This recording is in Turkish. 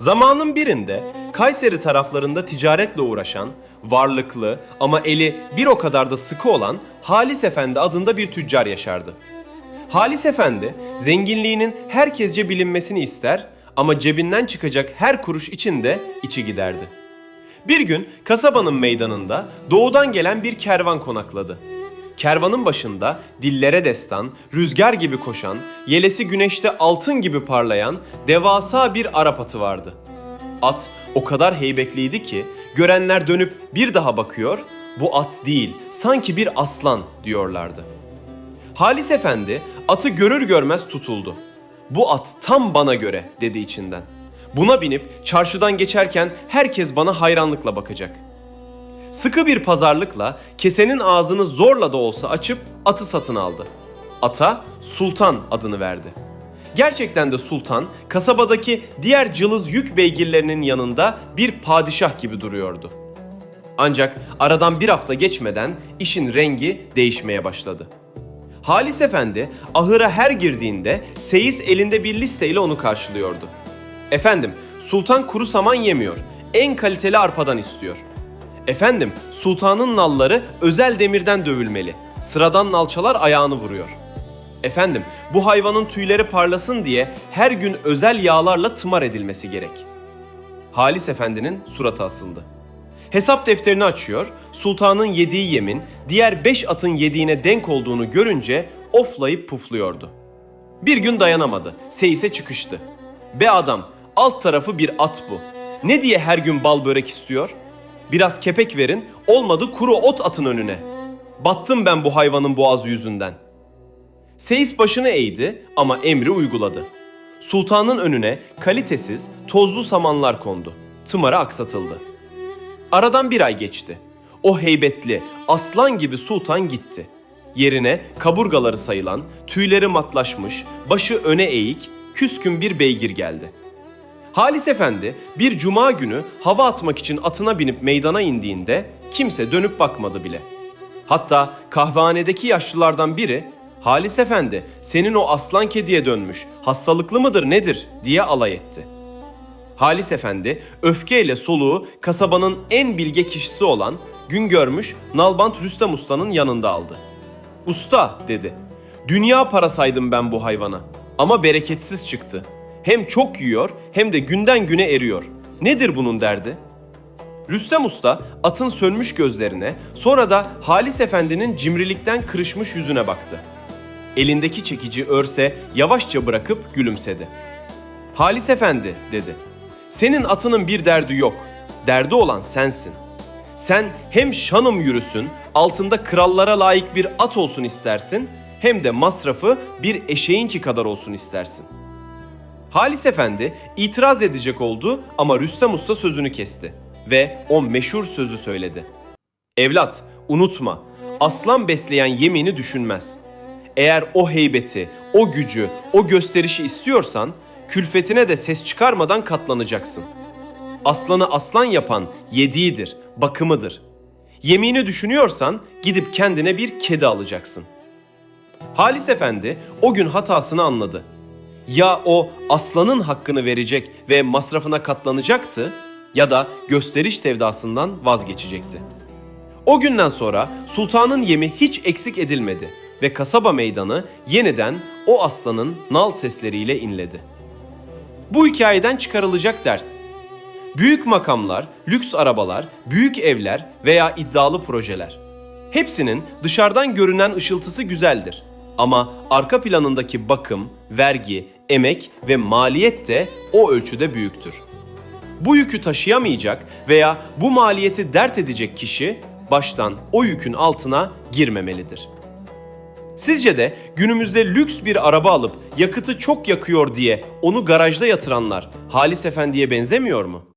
Zamanın birinde Kayseri taraflarında ticaretle uğraşan, varlıklı ama eli bir o kadar da sıkı olan Halis Efendi adında bir tüccar yaşardı. Halis Efendi zenginliğinin herkesce bilinmesini ister ama cebinden çıkacak her kuruş için de içi giderdi. Bir gün kasabanın meydanında doğudan gelen bir kervan konakladı. Kervanın başında dillere destan, rüzgar gibi koşan, yelesi güneşte altın gibi parlayan devasa bir Arap atı vardı. At o kadar heybetliydi ki görenler dönüp bir daha bakıyor, bu at değil sanki bir aslan diyorlardı. Halis Efendi atı görür görmez tutuldu. Bu at tam bana göre dedi içinden. Buna binip çarşıdan geçerken herkes bana hayranlıkla bakacak. Sıkı bir pazarlıkla kesenin ağzını zorla da olsa açıp atı satın aldı. Ata Sultan adını verdi. Gerçekten de sultan kasabadaki diğer cılız yük beygirlerinin yanında bir padişah gibi duruyordu. Ancak aradan bir hafta geçmeden işin rengi değişmeye başladı. Halis Efendi ahıra her girdiğinde Seyis elinde bir listeyle onu karşılıyordu. Efendim, sultan kuru saman yemiyor. En kaliteli arpadan istiyor. Efendim, sultanın nalları özel demirden dövülmeli. Sıradan nalçalar ayağını vuruyor. Efendim, bu hayvanın tüyleri parlasın diye her gün özel yağlarla tımar edilmesi gerek. Halis Efendi'nin suratı asıldı. Hesap defterini açıyor, sultanın yediği yemin diğer beş atın yediğine denk olduğunu görünce oflayıp pufluyordu. Bir gün dayanamadı, Seyis'e çıkıştı. Be adam, alt tarafı bir at bu. Ne diye her gün bal börek istiyor? Biraz kepek verin, olmadı kuru ot atın önüne. Battım ben bu hayvanın boğazı yüzünden. Seyis başını eğdi ama emri uyguladı. Sultanın önüne kalitesiz, tozlu samanlar kondu. Tımarı aksatıldı. Aradan bir ay geçti. O heybetli, aslan gibi sultan gitti. Yerine kaburgaları sayılan, tüyleri matlaşmış, başı öne eğik, küskün bir beygir geldi. Halis Efendi bir cuma günü hava atmak için atına binip meydana indiğinde kimse dönüp bakmadı bile. Hatta kahvehanedeki yaşlılardan biri Halis Efendi senin o aslan kediye dönmüş, hastalıklı mıdır nedir diye alay etti. Halis Efendi öfkeyle soluğu kasabanın en bilge kişisi olan gün görmüş Nalbant Rüstem Usta'nın yanında aldı. Usta dedi. Dünya para saydım ben bu hayvana ama bereketsiz çıktı. Hem çok yiyor hem de günden güne eriyor. Nedir bunun derdi? Rüstem Usta atın sönmüş gözlerine sonra da Halis Efendi'nin cimrilikten kırışmış yüzüne baktı. Elindeki çekici örse yavaşça bırakıp gülümsedi. Halis Efendi dedi. Senin atının bir derdi yok. Derdi olan sensin. Sen hem şanım yürüsün, altında krallara layık bir at olsun istersin, hem de masrafı bir eşeğinki kadar olsun istersin. Halis Efendi itiraz edecek oldu ama Rüstem Usta sözünü kesti ve o meşhur sözü söyledi. Evlat, unutma. Aslan besleyen yemini düşünmez. Eğer o heybeti, o gücü, o gösterişi istiyorsan külfetine de ses çıkarmadan katlanacaksın. Aslanı aslan yapan yediğidir, bakımıdır. Yemini düşünüyorsan gidip kendine bir kedi alacaksın. Halis Efendi o gün hatasını anladı. Ya o aslanın hakkını verecek ve masrafına katlanacaktı ya da gösteriş sevdasından vazgeçecekti. O günden sonra sultanın yemi hiç eksik edilmedi ve kasaba meydanı yeniden o aslanın nal sesleriyle inledi. Bu hikayeden çıkarılacak ders. Büyük makamlar, lüks arabalar, büyük evler veya iddialı projeler. Hepsinin dışarıdan görünen ışıltısı güzeldir. Ama arka planındaki bakım, vergi, emek ve maliyet de o ölçüde büyüktür. Bu yükü taşıyamayacak veya bu maliyeti dert edecek kişi baştan o yükün altına girmemelidir. Sizce de günümüzde lüks bir araba alıp yakıtı çok yakıyor diye onu garajda yatıranlar Halis Efendi'ye benzemiyor mu?